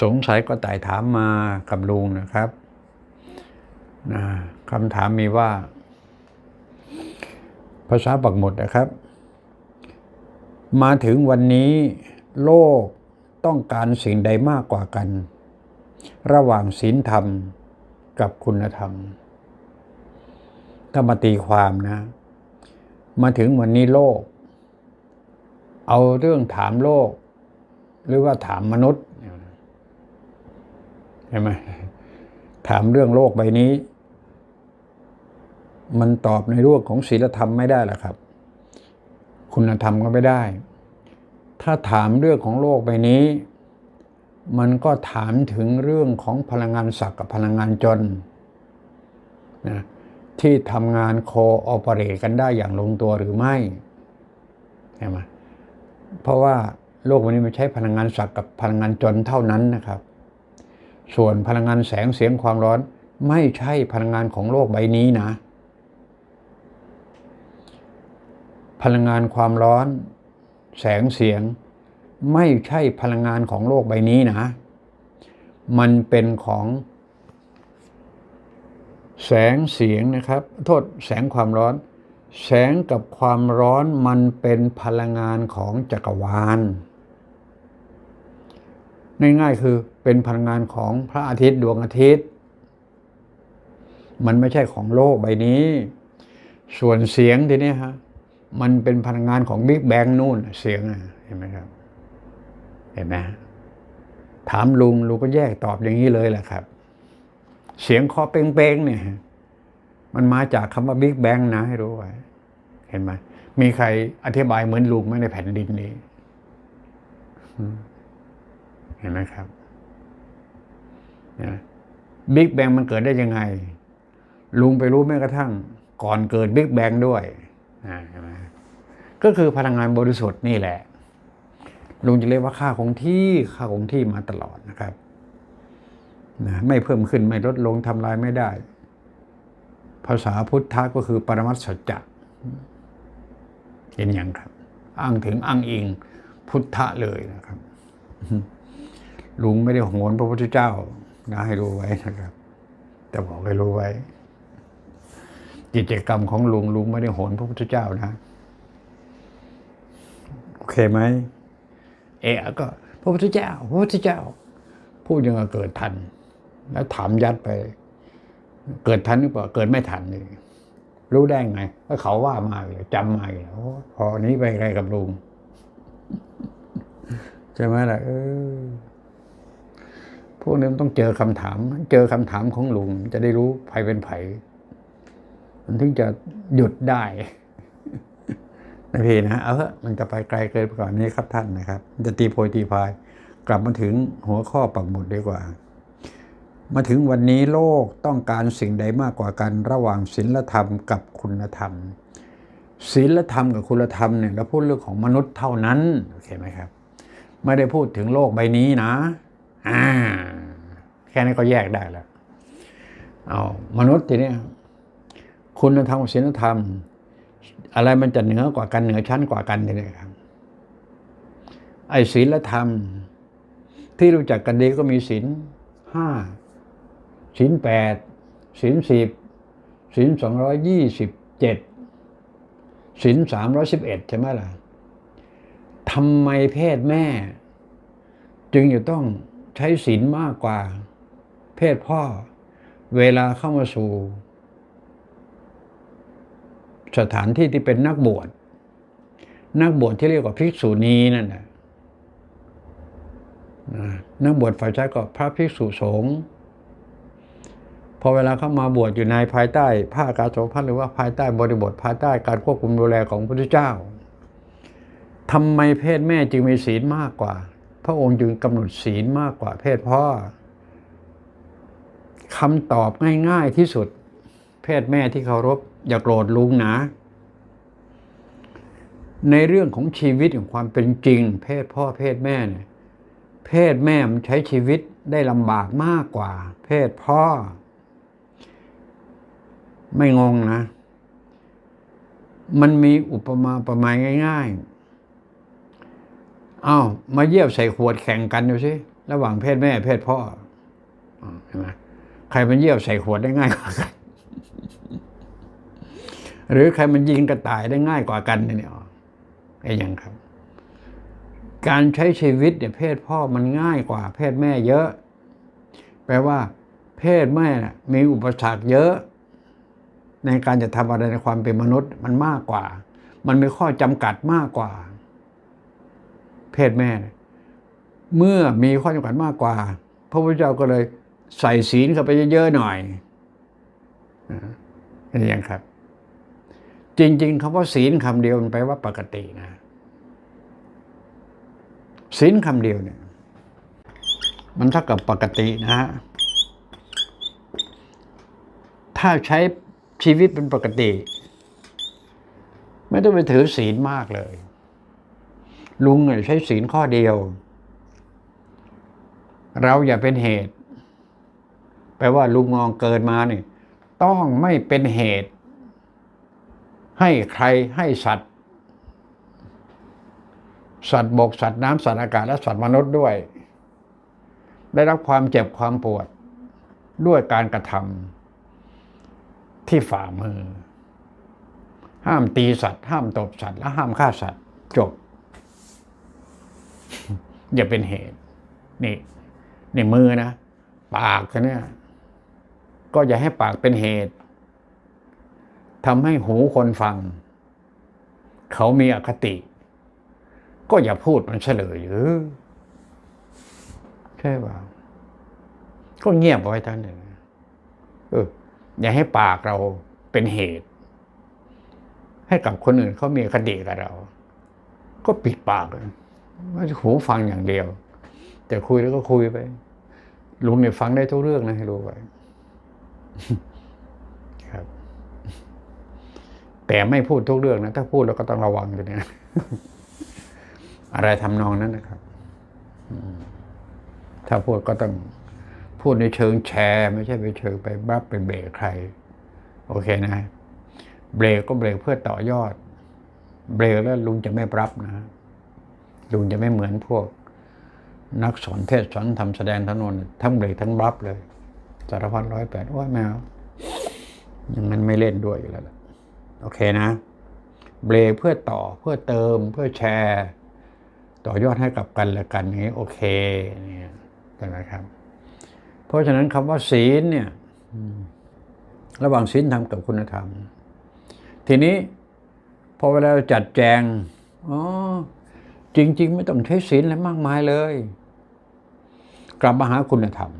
สงสัยก็ไต่ถามมากับลุงนะครับนะคำถามมีว่า ภาษาปักหมุดนะครับ มาถึงวันนี้โลกต้องการสิ่งใดมากกว่ากัน ระหว่างศีลธรรมกับคุณธรรม ถ้ามาตีความนะ มาถึงวันนี้โลก เอาเรื่องถามโลก หรือว่าถามมนุษย์ เห็นไหมถามเรื่องโลกใบนี้ มันตอบในรื่องของศีลธรรมไม่ได้หรอครับ คุณธรรมก็ไม่ได้ ถ้าถามเรื่องของโลกใบนี้ มันก็ถามถึงเรื่องของพลังงานศักดิ์กับพลังงานจนนะที่ทำงานโคออปเรตกันได้อย่างลงตัวหรือไม่ใช่ไหมเพราะว่าโลกวันนี้มันใช้พลังงานศักดิ์กับพลังงานจนเท่านั้นนะครับ ส่วนพลังงานแสงเสียงความร้อนไม่ใช่พลังงานของโลกใบนี้นะ พลังงานความร้อน แสงเสียง ไม่ใช่พลังงานของโลกใบนี้นะ มันเป็นของ แสงเสียงนะครับ โทษแสงความร้อน แสงกับความร้อนมันเป็นพลังงานของจักรวาล ง่ายๆคือเป็นพลังงานของพระอาทิตย์ดวงอาทิตย์ มันไม่ใช่ของโลกใบนี้ ส่วนเสียงทีนี้ฮะมันเป็นพลังงานของบิ๊กแบงนู่นเสียงเห็นไหมครับ เห็นไหมถามลุงลุงก็แยกตอบอย่างนี้เลยแหละครับ เสียงคอเป้งๆเนี่ยมันมาจากคำว่าบิ๊กแบงนะให้รู้ไว้เห็นไหมมีใครอธิบายเหมือนลุงไหมในแผ่นดินนี้ เห็นไหมครับบิ๊กแบงมันเกิดได้ยังไง ลุงไปรู้แม้กระทั่ง ก่อนเกิดบิ๊กแบงด้วยใช่ไหมก็คือพลังงานบริสุทธิ์นี่แหละ ลุงจะเรียกว่าค่าคงที่ค่าคงที่มาตลอดนะครับนะไม่เพิ่มขึ้นไม่ลดลงทำลายไม่ได้ ภาษาพุทธะก็คือปรมัตสัจจะเห็นอย่างครับ อ้างถึงอ้างอิงพุทธะเลยนะครับ ลุงไม่ได้โหนพระพุทธเจ้านะให้รู้ไว้นะครับ แต่บอกให้รู้ไว้ กิจกรรมของลุงลุงไม่ได้โหนพระพุทธเจ้านะโอเคไหมเอะก็พระพุทธเจ้าพระพุทธเจ้า พูดยังไงเกิดทัน แล้วถามยัดไป เกิดทันหรือเปล่าเกิดไม่ทันเลยรู้ได้ไงก็เขาว่ามาเลยจำมาเลยพอนี้ไปไกลกับลุงใช่ไหมล่ะเออ พวกนี้มันต้องเจอคำถาม เจอคำถามของลุงจะได้รู้ไผเป็นไผมันถึงจะหยุดได้นะพี่นะเอาเถอะมันจะไปไกลเกินไปก่อนนี้ครับท่านนะครับ จะตีโพยตีพาย กลับมาถึงหัวข้อปักหมุดดีกว่า มาถึงวันนี้โลกต้องการสิ่งใดมากกว่ากันระหว่างศีลธรรมกับคุณธรรมศีลธรรมกับคุณธรรมเนี่ยเราพูดเรื่องของมนุษย์เท่านั้นโอเคไหมครับ ไม่ได้พูดถึงโลกใบนี้นะ อ่าแค่นี้ก็แยกได้แล้ว เอามนุษย์ทีนี้คุณธรรมศีลธรรม อะไรมันจะเหนือกว่ากันเหนือชั้นกว่ากันนี่ครับ ไอ้ศีลธรรม ที่รู้จักกันดีก็มีศีลห้าศีลแปดศีลสิบศีลสองร้อยยี่สิบเจ็ดศีลสามร้อยสิบเอ็ดใช่ไหมล่ะทำไมเพศแม่ จึงจะต้อง ช้ศีลมากกว่า เพศพ่อ เวลาเข้ามาสู่ สถานที่ที่เป็นนักบวชนักบวชที่เรียกว่าภิกษุณีนั่นแหละนักบวชฝ่ายชายก็พระภิกษุสงฆ์พอเวลาเข้ามาบวชอยู่ในภายใต้ผ้ากาสาวพัดหรือว่าภายใต้บริบทภายใต้การควบคุมดูแลของพระพุทธเจ้าทำไมเพศแม่จึงมีศีลมากกว่า ระองค์จึงกำหนดศีลมากกว่าเพศพ่อคำตอบง่ายๆที่สุด เพศแม่ที่เคารพอย่าโกรธลุงนะ ในเรื่องของชีวิตของความเป็นจริง เพศพ่อเพศแม่เนี่ยเพศแม่มันใช้ชีวิตได้ลำบากมากกว่า เพศพ่อ ไม่งงนะ มันมีอุปมาประมาณง่าย ๆ อ้าวมาเยียวใส่ขวดแข่งกันดูสิระหว่างเพศแม่เพศพ่ออ่ไหมใครมันเยียวใส่ขวดได้ง่ายกว่ากัน หรือใครมันยิงกระต่ายได้ง่ายกว่ากันเนี่ยไอ้ยังครับ การใช้ชีวิตเนี่ยเพศพ่อมันง่ายกว่า เพศแม่เยอะ แปลว่า เพศแม่น่ะมีอุปสรรคเยอะ ในการจะทำอะไรในความเป็นมนุษย์มันมากกว่า มันมีข้อจำกัดมากกว่า เพศแม่เนี่ยเมื่อมีข้อจำกัดมากกว่า พระพุทธเจ้าก็เลยใส่ศีลเข้าไปเยอะๆหน่อยนะเห็นยังครับ จริง ๆคำว่าศีลคำเดียวมันแปลว่าปกตินะศีลคำเดียวเนี่ย มันเท่ากับปกตินะฮะถ้าใช้ชีวิตเป็นปกติ ไม่ต้องไปถือศีลมากเลย ลุงเนี่ยใช้ศีลข้อเดียว เราอย่าเป็นเหตุ แปลว่าลุงงองเกิดมาเนี่ยต้องไม่เป็นเหตุ ให้ใครให้สัตว์ สัตว์บกสัตว์น้ำสัตว์อากาศและสัตว์มนุษย์ด้วย ได้รับความเจ็บความปวดด้วยการกระทำที่ฝ่ามือ ห้ามตีสัตว์ ห้ามตบสัตว์ และห้ามฆ่าสัตว์จบ อย่าเป็นเหตุ นี่นี่มือนะ ปากเนี่ยก็อย่าให้ปากเป็นเหตุทำให้หูคนฟัง เขามีอคติ ก็อย่าพูดมันเฉลยหรือใช่ป่าก็เงียบไว้ท่านหนึ่งเอออย่าให้ปากเราเป็นเหตุ ให้กับคนอื่นเขามีคติกับเรา ก็ปิดปากเลย ไม่หูฟังอย่างเดียว แต่คุยแล้วก็คุยไป ลุงเนี่ยฟังได้ทุกเรื่องนะให้รู้ไว้ครับ แต่ไม่พูดทุกเรื่องนะถ้าพูดแล้วก็ต้องระวังตัวเนี้ยอะไรทำนองนั้นนะครับถ้าพูดก็ต้องพูดในเชิงแชร์ ไม่ใช่ไปเชิงไปบัฟไปเบรกใคร โอเคนะ เบรกก็เบรกเพื่อต่อยอด เบรกแล้วลุงจะไม่รับนะ ลุงจะไม่เหมือนพวก นักสอนเทศสอนทำแสดงทั้งนนทั้งเบรกทั้งรับเลย สารพัดร้อยแปดโอ้ยแมวอย่างนั้นไม่เล่นด้วยอยู่แล้วโอเคนะ เบรกเพื่อต่อเพื่อเติมเพื่อแชร์ ต่อยอดให้กับกันและกันนี้ โอเคเนี่ยใช่ไหมครับ เพราะฉะนั้นคำว่าศีลเนี่ยระหว่างศีลธรรมกับคุณธรรม ทีนี้พอเวลาจัดแจง อ๋อ จริง ๆ ไม่ต้องใช้ศีลอะไรมากมายเลย กลับมาหาคุณธรรม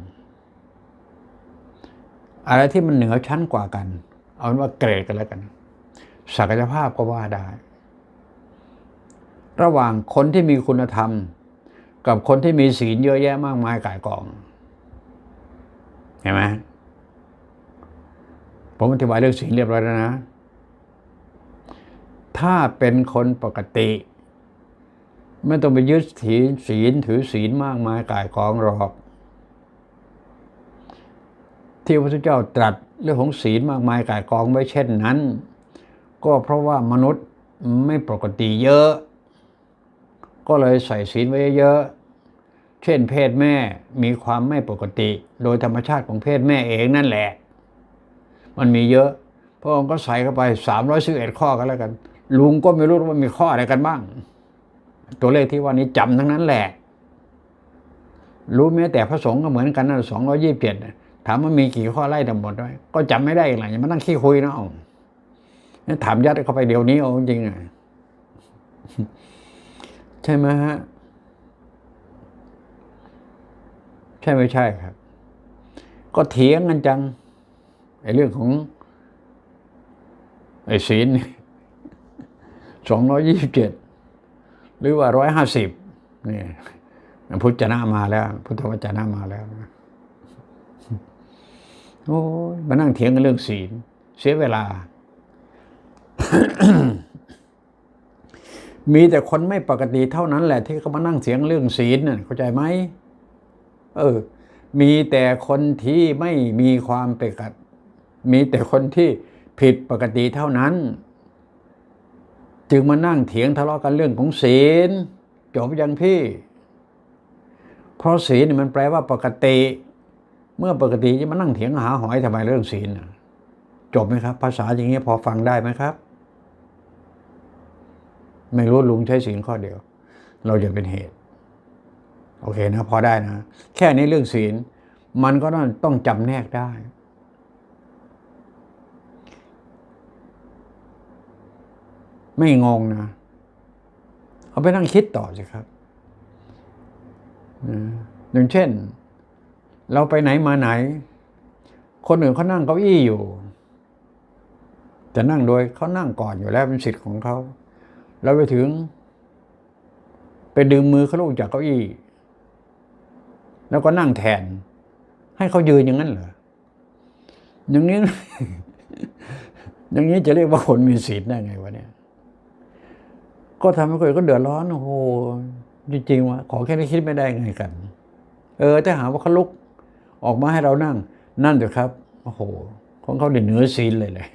อะไรที่มันเหนือชั้นกว่ากัน เอาเป็นว่าเกรดกันแล้วกัน ศักยภาพก็ว่าได้ ระหว่างคนที่มีคุณธรรม กับคนที่มีศีลเยอะแยะมากมายกายกอง เห็นไหมผมอธิบายเรื่องศีลเรียบร้อยแล้วนะ ถ้าเป็นคนปกติ ไม่ต้องไปยึดถือศีลถือศีลมากมายกายกองหรอกที่พระพุทธเจ้าตรัสเรื่องของศีลมากมายกายกองไว้เช่นนั้น ก็เพราะว่ามนุษย์ไม่ปกติเยอะ ก็เลยใส่ศีลไว้เยอะ เช่นเพศแม่มีความไม่ปกติ โดยธรรมชาติของเพศแม่เองนั่นแหละ มันมีเยอะพระองค์ก็ใส่เข้าไปสามร้อยสิบเอ็ดข้อกันแล้วกัน ลุงก็ไม่รู้ว่ามีข้ออะไรกันบ้าง ตัวเลขที่ว่านี้จำทั้งนั้นแหละ รู้แม้แต่พระสงฆ์ก็เหมือนกันนะสองร้อยี่สิบเจ็ดถามว่ามีกี่ข้อไล่ทั้งหมดไว้ก็จำไม่ได้อีกหลังอย่ามานั่งขี้คุยนะเอาถามยัดเข้าไปเดี๋ยวนี้เอาจริงๆอะใช่ไหมฮะใช่ไม่ใช่ครับ ก็เถียงกันจังไอ้เรื่องของไอ้ศีลสองร้อยี่สิบเจ็ด หรือว่าร้อยห้าสิบนี่พุทธเจนะมาแล้ว พุทธวจนะมาแล้วโอ้ยมานั่งเถียงกันเรื่องศีล เสียเวลา มีแต่คนไม่ปกติเท่านั้นแหละ ที่เขามานั่งเสียงเรื่องศีลน่ะเข้าใจไหมเออ มีแต่คนที่ไม่มีความปกติมีแต่คนที่ผิดปกติเท่านั้น จึงมานั่งเถียงทะเลาะกันเรื่องของศีลจบยังพี่ เพราะศีลเนี่มันแปลว่าปกติ เมื่อปกติจะมานั่งเถียงหาหอยทำไมเรื่องศีลน่ะจบไหมครับ ภาษาอย่างเงี้พอฟังได้ไหมครับ ไม่รู้ลุงใช้ศีลข้อเดียว เราจะเป็นเหตุ โอเคนะ พอได้นะ แค่นี้เรื่องศีลมันก็ต้องจำแนกได้ ไม่งงนะ เอาไปนั่งคิดต่อสิครับอย่างเช่น เราไปไหนมาไหน คนอื่นเขานั่งเก้าอี้อยู่จะนั่งโดยเขานั่งก่อนอยู่แล้วเป็นสิทธิ์ของเขาเราไปถึง ไปดึงมือเขาลงจากเก้าอี้ แล้วก็นั่งแทน ให้เขายืนอย่างนั้นเหรออย่างนี้ อย่างนี้จะเรียกว่าคนมีศีลได้ไงวะเนี่ย ก็ทำให้คนก็เดือดร้อนโอ้โหจริงๆว่าขอแค่นี้คิดไม่ได้ไงกัน เออถ้าหาว่าเขาลุกออกมาให้เรานั่ง นั่นเถอะครับโอ้โหของเขาเนี่ยเหนือศีลเลยเลย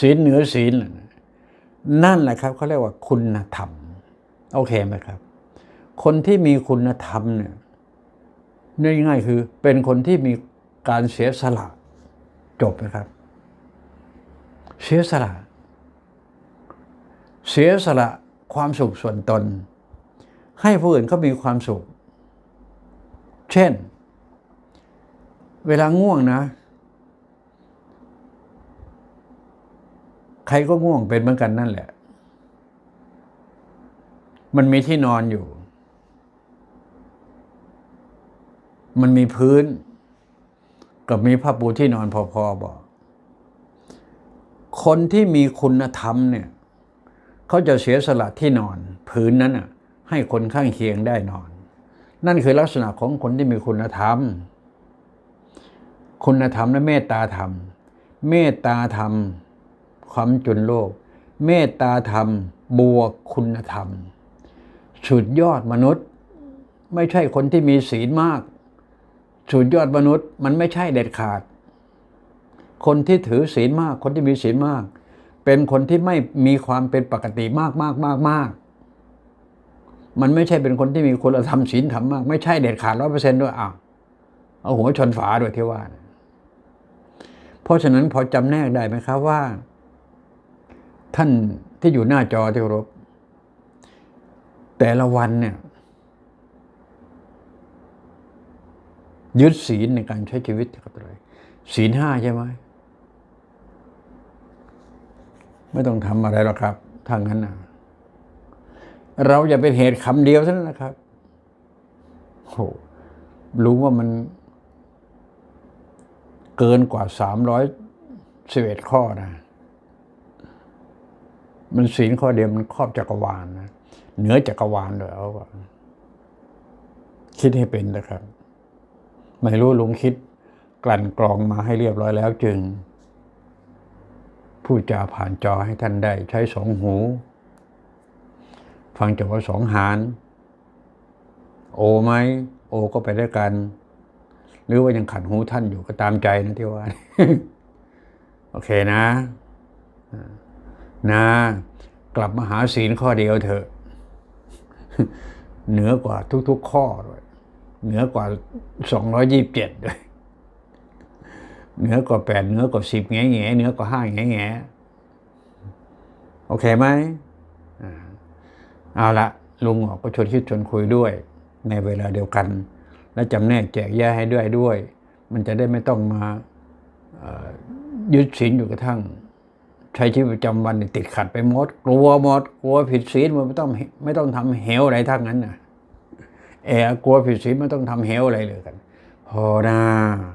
ศีลเหนือศีลนั่นแหละครับเขาเรียกว่าคุณธรรมโอเคไหมครับ คนที่มีคุณธรรมเนี่ยง่ายๆคือเป็นคนที่มีการเสียสละจบไหมครับ เสียสละ เสียสละ ความสุขส่วนตน ให้ผู้อื่นเขามีความสุข เช่น เวลาง่วงนะ ใครก็ง่วงเป็นเหมือนกันนั่นแหละ มันมีที่นอนอยู่ มันมีพื้น กับมีผ้าปูที่นอนพอๆบอก คนที่มีคุณธรรมเนี่ย เขาจะเสียสละที่นอนพื้นนั้นน่ะให้คนข้างเคียงได้นอน นั่นคือลักษณะของคนที่มีคุณธรรม คุณธรรมและเมตตาธรรม เมตตาธรรม ความจุนโลก เมตตาธรรม บวกคุณธรรม สุดยอดมนุษย์ ไม่ใช่คนที่มีศีลมาก สุดยอดมนุษย์มันไม่ใช่เด็ดขาด คนที่ถือศีลมาก คนที่มีศีลมาก เป็นคนที่ไม่มีความเป็นปกติมากมากมากมากมันไม่ใช่เป็นคนที่มีคุณธรรมศีลธรรมมาก ไม่ใช่เด็ดขาดร้อยเปอร์เซ็นต์ด้วยอ้าวเอาหัวชนฝาด้วยที่ว่าเพราะฉะนั้นพอจำแนกได้ไหมครับว่า ท่านที่อยู่หน้าจอที่รพแต่ละวันเนี่ยยึดศีลในการใช้ชีวิตกับอะไรศีลห้าใช่ไหม ไม่ต้องทำอะไรหรอกครับทางนั้นนะเราอย่าเป็นเหตุคำเดียวเท่านั้นนะครับโหรู้ว่ามันเกินกว่าสามร้อยสิบเอ็ดข้อนะ มันศีลข้อเดียวมันครอบจักรวาลนะเหนือจักรวาลเลยเอาคิดให้เป็นนะครับ ไม่รู้ลุงคิดกลั่นกรองมาให้เรียบร้อยแล้วจึง ผู้จาผ่านจอให้ท่านได้ใช้สองหู ฟังจากว่าสองหารโอไหมโอก็ไปด้วยกัน หรือว่ายังขัดหูท่านอยู่ก็ตามใจนะที่ว่า โอเคนะนะ กลับมาหาศีลข้อเดียวเถอะ เหนือกว่าทุก ๆ ข้อด้วยเหนือกว่าสองร้อยี่บเจ็ดด้วย เหนือกว่าแปดเหนือกว่าสิบแง่แง่เหนือกว่าห้าแง่แง่โอเคไหมเอาละลุงออกก็ชวนคิดชวนคุยด้วย ในเวลาเดียวกัน และจำแนกแจกแยกให้ด้วยด้วย มันจะได้ไม่ต้องมายึดศีลอยู่กระทั่งใช้ชีวิตประจำวันติดขัดไปหมด กลัวหมดกลัวผิดศีลมันไม่ต้องไม่ต้องทำเหวอะไรทั้งนั้นนะแอบกลัวผิดศีลไม่ต้องทำเหวอะไรเลยกันพอนะ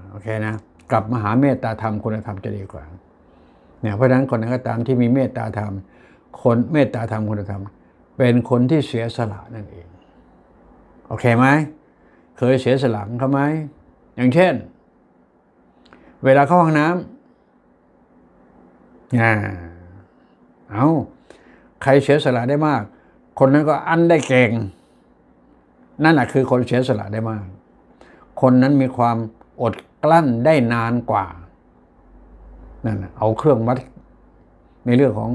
โอเคนะ กลับมาหาเมตตาธรรมคุณธรรมจะดีกว่าเนี่ยเพราะฉะนั้นคนนั้นก็ตามที่มีเมตตาธรรม คนเมตตาธรรมคุณธรรม เป็นคนที่เสียสละนั่นเอง โอเคไหมเคยเสียสละเขาไหมอย่างเช่น เวลาเข้าห้องน้ำอ่าเอาใครเสียสละได้มาก คนนั้นก็อันได้เก่ง นั่นแหละคือคนเสียสละได้มาก คนนั้นมีความอด กลั้นได้นานกว่านั่นเอาเครื่องวัดในเรื่องของ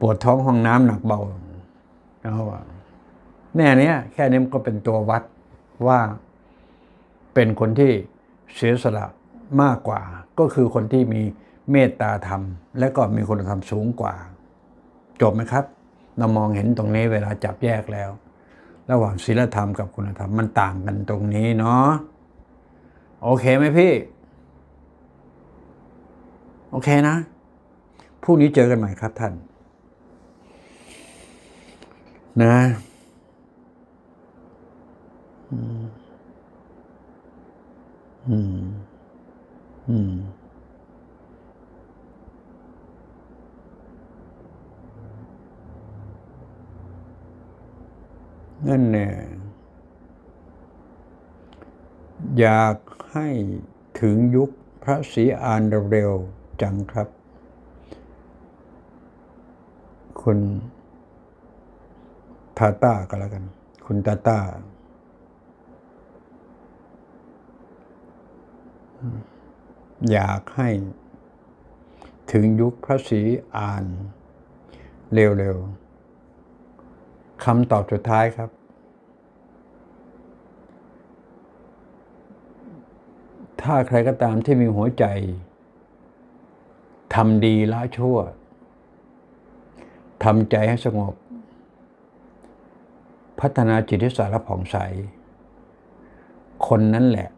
ปวดท้องห้องน้ำหนักเบาเอาว่าแน่เนี้ยแค่นี้มันก็เป็นตัววัดว่าเป็นคนที่เสียสละมากกว่า ก็คือคนที่มีเมตตาธรรม และก็มีคุณธรรมสูงกว่า จบไหมครับ เรามองเห็นตรงนี้เวลาจับแยกแล้ว ระหว่างศีลธรรมกับคุณธรรมมันต่างกันตรงนี้เนาะ โอเคไหมพี่ โอเคนะพรุ่งนี้เจอกันใหม่ครับท่าน นะอืมอืมอืมนั่นเนี่ย อยากให้ถึงยุคพระศรีอานเร็วๆจังครับ คุณทาต้าก็แล้วกัน คุณตาต้าอยากให้ถึงยุคพระศรีอานเร็วๆคำตอบสุดท้ายครับ ถ้าใครก็ตามที่มีหัวใจทำดีละชั่วทำใจให้สงบ พัฒนาจิตให้สารผ่องใส คนนั้นแหละ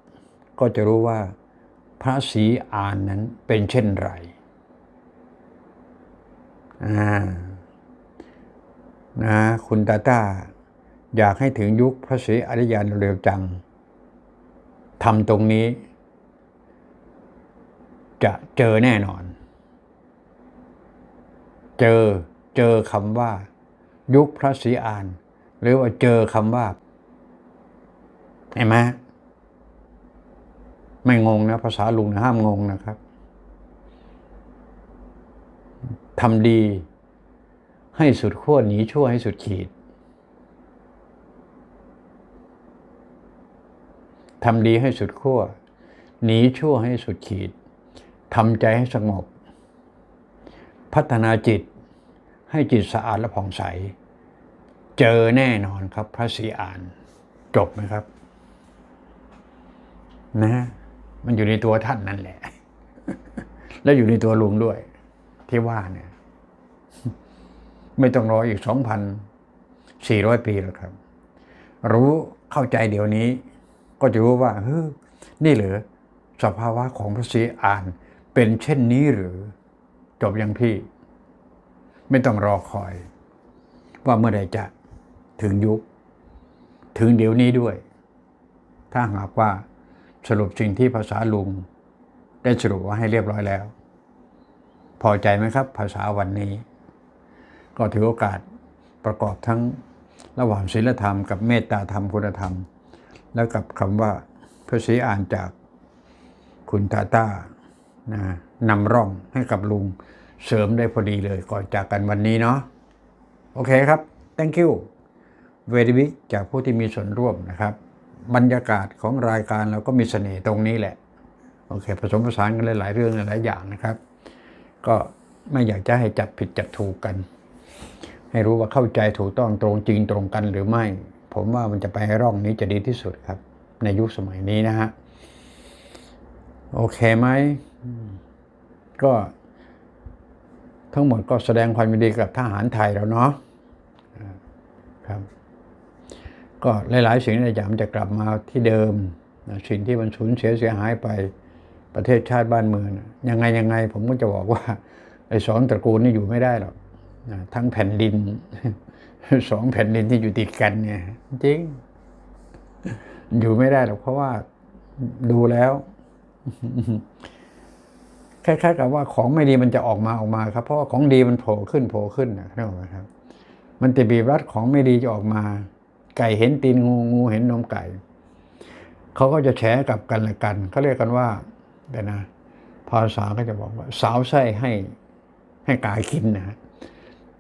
ก็จะรู้ว่าพระศรีอานนั้นเป็นเช่นไรอ่านะคุณตาตาอยากให้ถึงยุคพระศรีอริยานเร็วจังทำตรงนี้ จะเจอแน่นอน เจอเจอคำว่า ยุคพระศรีอาน หรือว่าเจอคำว่าเห็นไหมไม่งงนะ ภาษาลุงนะห้ามงงนะครับทำดีให้สุดขั้วหนีชั่วให้สุดขีดทำดีให้สุดขั้วหนีชั่วให้สุดขีด ทำใจให้สงบ พัฒนาจิตให้จิตสะอาดและผ่องใส เจอแน่นอนครับ พระศรีอาน จบไหมครับ นะ มันอยู่ในตัวท่านนั่นแหละ แล้วอยู่ในตัวลุงด้วย ที่ว่าเนี่ย ไม่ต้องรออีกสองพันสี่ร้อยปีแล้วครับ รู้เข้าใจเดี๋ยวนี้ ก็จะรู้ว่าเฮ้ยนี่เหรือสภาวะของพระศรีอาน เป็นเช่นนี้หรือจบยังพี่ ไม่ต้องรอคอย ว่าเมื่อใดจะถึงยุค ถึงเดี๋ยวนี้ด้วย ถ้าหากว่าสรุปสิ่งที่ภาษาลุง ได้สรุปว่าให้เรียบร้อยแล้ว พอใจไหมครับ ภาษาวันนี้ ก็ถือโอกาสประกอบทั้งระหว่างศีลธรรมกับเมตตาธรรมคุณธรรม แล้วกับคำว่าพระศรีอ่านจากคุณตาต้า นะนำร่องให้กับลุงเสริมได้พอดีเลยก่อนจากกันวันนี้เนาะโอเคครับ thank you very big จากผู้ที่มีส่วนร่วมนะครับ บรรยากาศของรายการเราก็มีเสน่ห์ตรงนี้แหละ โอเค ผสมผสานกันหลาย ๆ เรื่องหลายอย่างนะครับ ก็ไม่อยากจะให้จับผิดจับถูกกัน ให้รู้ว่าเข้าใจถูกต้องตรงจริงตรงกันหรือไม่ ผมว่ามันจะไปให้ร่องนี้จะดีที่สุดครับ ในยุคสมัยนี้นะฮะ โอเคไหม ก็ทั้งหมดก็แสดงความยินดีกับทหารไทยแล้วเนาะครับ ก็หลาย ๆ สิ่งหลายอย่ามจะกลับมาที่เดิม สิ่งที่มันสูญเสียเสียหายไปประเทศชาติบ้านเมืองนะยังไงยังไง ผมก็จะบอกว่าไอ้สองตระกูลนี่อยู่ไม่ได้หรอกทั้งแผ่นดินสองแผ่นดินที่อยู่ติดกันเนี่ยจริง อยู่ไม่ได้หรอกเพราะว่าดูแล้ว คล้ายๆกับว่าของไม่ดีมันจะออกมาออกมาครับ เพราะว่าของดีมันโผล่ขึ้นโผล่ขึ้นนะครับ มันจะบีบรัดของไม่ดีจะออกมา ไก่เห็นตีนงูงูเห็นนมไก่เขาก็จะแฉกับกันและกันเขาเรียกกันว่าเดี๋ยวนะภาษาก็จะบอกว่า สาวไส้ให้ให้กายกินนะ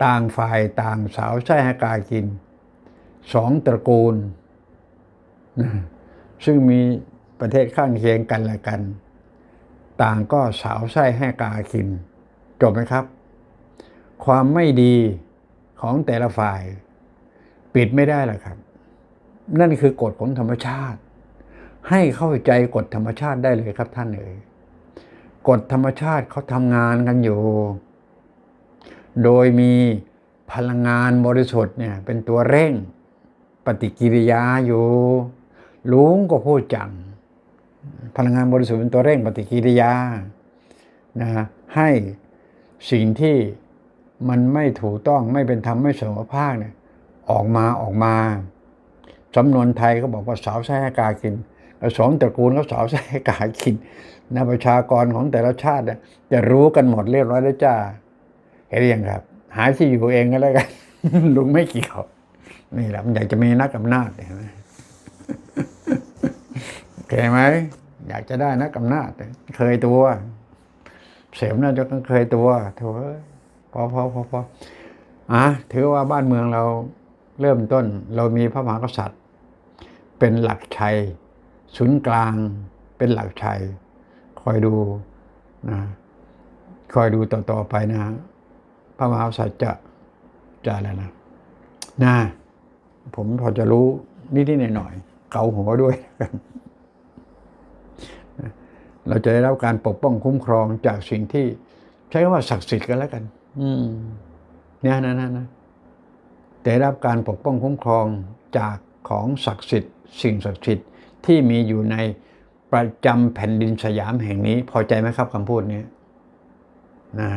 ต่างฝ่ายต่างสาวไส้ให้กายกิน สองตระกูลนะซึ่งมี ประเทศข้างเคียงกันและกัน ต่างก็สาวไส้ให้กากิน จบไหมครับ ความไม่ดีของแต่ละฝ่าย ปิดไม่ได้หรอกครับ นั่นคือกฎของธรรมชาติ ให้เข้าใจกฎธรรมชาติได้เลยครับท่านเอ๋ยกฎธรรมชาติเขาทำงานกันอยู่ โดยมีพลังงานบริสุทธิ์เนี่ยเป็นตัวเร่งปฏิกิริยาอยู่ลุงก็พูดจัง พลังงานบริสุทธิ์เป็นตัวเร่งปฏิกิริยานะฮะให้สิ่งที่มันไม่ถูกต้องไม่เป็นธรรมไม่สมภาคเนี่ยออกมาออกมาสำนวนไทยก็บอกว่าสาวไส้ให้กากินผสมตระกูลก็สาวไส้ให้กากินนะประชากรของแต่ละชาติเนี่ยจะรู้กันหมดเรียบร้อยแล้วจ้าเห็นหรือยังครับ หาที่อยู่เองก็แล้วกันลุงไม่เกี่ยวนี่แหละมันอยากจะมีนักอำนาจเห็นไหมโอเคไหม อยากจะได้นักอำนาจเคยตัว เสียมน่าจะเคยตัวโถอ้ยพอพอพอพออะถือว่าบ้านเมืองเราเริ่มต้น เรามีพระมหากษัตริย์ เป็นหลักชัยศูนย์กลางเป็นหลักชัย คอยดูนะคอยดูต่อๆไปนะพระมหากษัตริย์จะจะอะไรนะนะผมพอจะรู้นิดๆหน่อยๆเกาหัวด้วยกัน เราจะได้รับการปกป้องคุ้มครองจากสิ่งที่ ใช้คำว่าศักดิ์สิทธิ์กันแล้วกัน อืมเนี่ยนะนะนะได้รับการปกป้องคุ้มครองจากของศักดิ์สิทธิ์ สิ่งศักดิ์สิทธิ์ที่มีอยู่ในประจำแผ่นดินสยามแห่งนี้ พอใจไหมครับคำพูดนี้นะ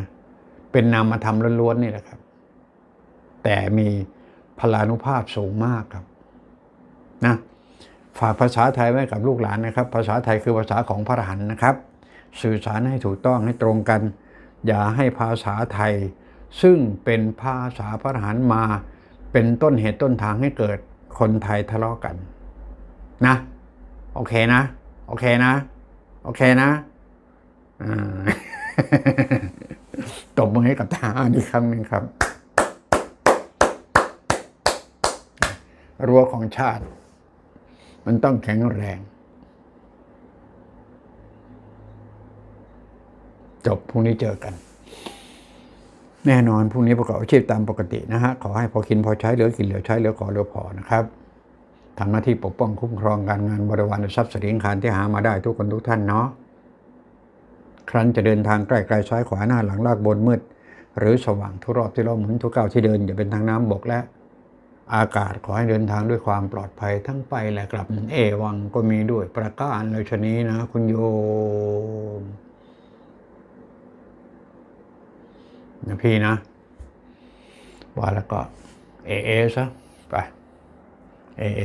เป็นนามธรรมล้วนๆนี่แหละครับ แต่มีพลานุภาพสูงมากครับ นะ ฝากภาษาไทยไว้กับลูกหลานนะครับ ภาษาไทยคือภาษาของพระอรหันต์นะครับ สื่อสารให้ถูกต้องให้ตรงกัน อย่าให้ภาษาไทย ซึ่งเป็นภาษาพระอรหันต์มา เป็นต้นเหตุต้นทางให้เกิดคนไทยทะเลาะกันนะโอเคนะ โอเคนะ โอเคนะตบมือให้กับทหารอีกครั้งหนึ่งครับ รั้วของชาติ มันต้องแข็งแรง จบพรุ่งนี้เจอกัน แน่นอนพรุ่งนี้ประกอบอาชีพตามปกตินะฮะ ขอให้พอกินพอใช้เหลือกินเหลือใช้เหลือขอเหลือพอนะครับทำหน้าที่ปกป้องคุ้มครองการงานบริวารทรัพย์สินคารที่หามาได้ทุกคนทุกท่านเนาะครั้นจะเดินทางใกล้ไกลซ้ายขวาหน้าหลังลากบนมืด หรือสว่างทุรอบที่เราหมุนทุกก้าวที่เดินอย่าเป็นทางน้ำบกและ อากาศขอให้เดินทางด้วยความปลอดภัยทั้งไปและกลับเอวังก็มีด้วยประการเลยชนี้นะ คุณโยมนะพี่นะ ว่าแล้วก็เอเอซะไปเอเอ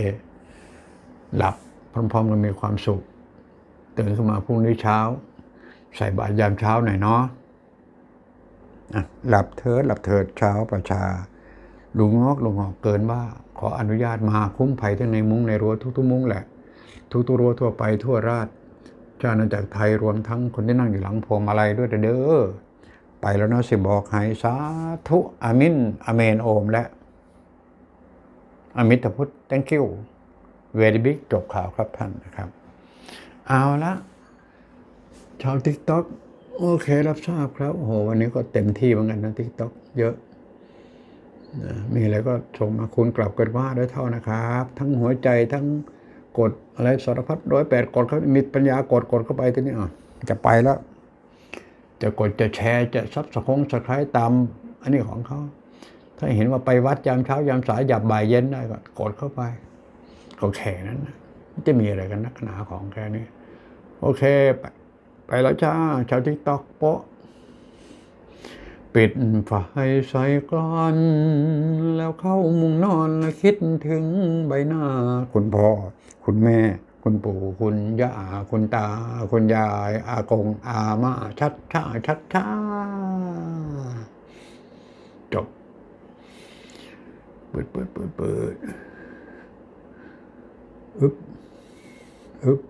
หลับพร้อมๆกันมีความสุขตื่นขึ้นมาพรุ่งนี้เช้า ใส่บาตรยามเช้าหน่อยเนาะอะหลับเถิดหลับเถิดเช้าประชา ลุงงอกลุงหอกเกินว่า ขออนุญาตมาคุ้มภัยทั้งในมุ้งในรั้วทุกๆมุ้งแหละ ทุกๆรั้วทั่วไปทั่วราชเจ้าอาณาจักรไทยรวมทั้งคนที่นั่งอยู่หลังพวงมาลัยด้วยเด้อไปแล้วนะสิบอกให้สาธุอามินอเมนโอมและอมิตพุทธ thank you very big จบข่าวครับท่านนะครับ เอาละชาวทิกต็อกโอเครับทราบครับ โอ้โห วันนี้ก็เต็มที่เหมือนกันนะทิกต็อกเยอะนะ มีอะไรก็ส่งมาคุณกลับกันว่าด้วยเท่านะครับ ทั้งหัวใจทั้งกดอะไรสารพัดร้อยแปดกดเขามีปัญญากดกดเข้าไปทีนี้อะจะไปแล้ว จะกดจะแชร์จะซับสะคงสะคล้ายตามอันนี้ของเขาถ้าเห็นว่าไปวัดยามเช้ายามสายหยับบ่ายเย็นได้ก็กดเข้าไปก็แค่นั้นนะจะมีอะไรกันนักหนาของแค่นี้ โอเค ไปไปแล้วจ้าชาวทิกตอกโปะ ปิดไฟใส่กลอนแล้วเข้ามุงนอนและคิดถึงใบหน้า คุณพ่อ คุณแม่ คุณปู่คุณย่าคุณตา คุณยาย อากง อาม่าชัดชาชัดชาจบเปิดเปิดเปิดเปิดอึบอึบ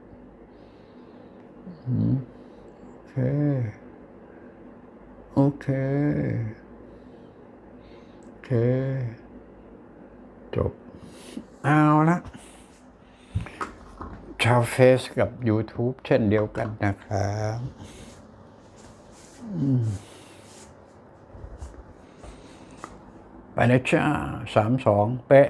โอเค โอเค โอเค จบ เอาละชาวเฟซกับ YouTube เช่นเดียวกันนะครับไปนะจ้าสามสองเป๊ะ